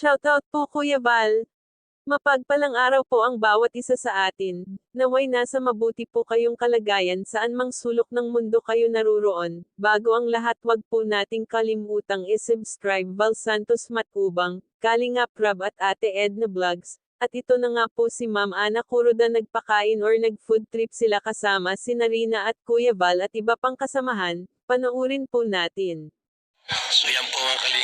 Shoutout po Kuya Val. Mapagpalang araw po ang bawat isa sa atin. Naway nasa mabuti po kayong kalagayan saan mang sulok ng mundo kayo naruroon. Bago ang lahat wag po nating kalimutang i-subscribe Val Santos Matubang, Kalingap Rab at Ate Edna Vlogs. At ito na nga po si Ma'am Ana Kuroda nagpakain or nag-food trip sila kasama si Narina at Kuya Val at iba pang kasamahan. Panoorin po natin. So yan po mga kalingap.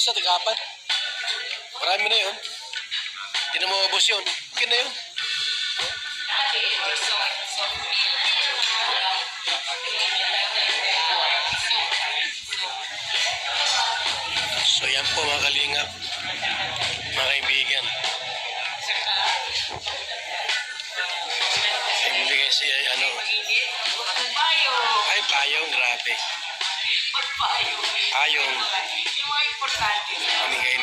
Isa, tag-apat. Marami na yun. Hindi na maubos yun. Okay na yun. So yan po mga kalingap, mga kaibigan. Ibigay siya ano, ay payong, grabe. Payong, Yung mga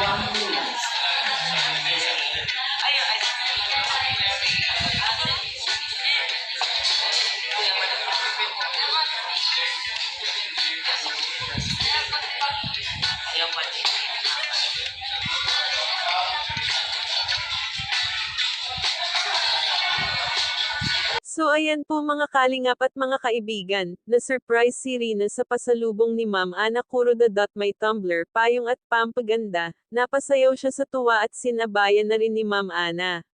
one minute. So ayan po mga kalingap at mga kaibigan, na-surprise si Rina sa pasalubong ni Ma'am Ana Kuroda. May tumbler, payong at pampaganda, napasayaw siya sa tuwa at sinabayan na rin ni Ma'am Ana.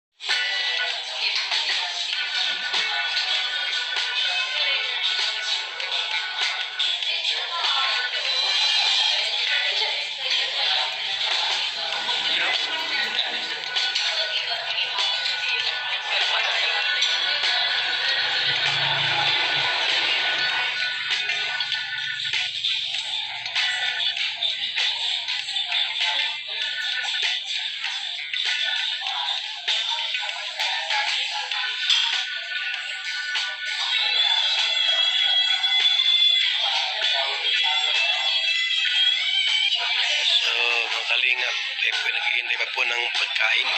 Kalingap, eh po naghihintay pa po ng pagkain.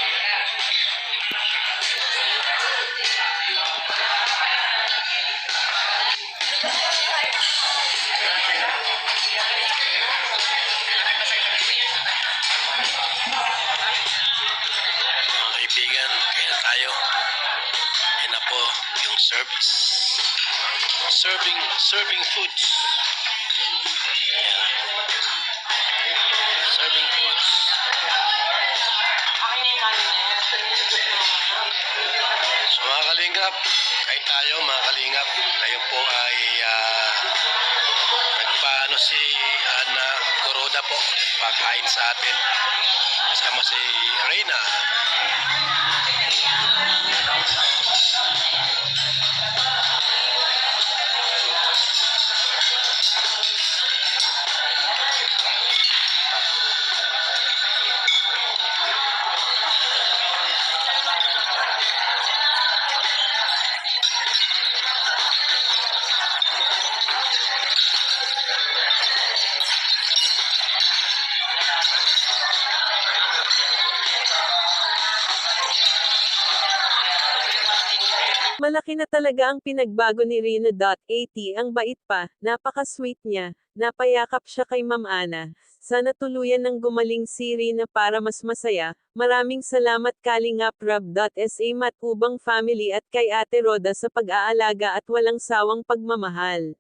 Mga kaibigan, kaya tayo. Yan na po yung service. Serving, serving foods. Yan. Serving foods. So mga kalingap, kain tayo mga kalingap. Ngayon po ay ah, nagpaano si Ana Kuroda po. Pakain sa atin. Kasama si Reyna. Malaki na talaga ang pinagbago ni Rina.at, ang bait pa, napaka-sweet niya, napayakap siya kay Ma'am Ana. Sana tuluyan ng gumaling si Rina para mas masaya. Maraming salamat Kalingap Rab.sa Matubang Family at kay Ate Roda sa pag-aalaga at walang sawang pagmamahal.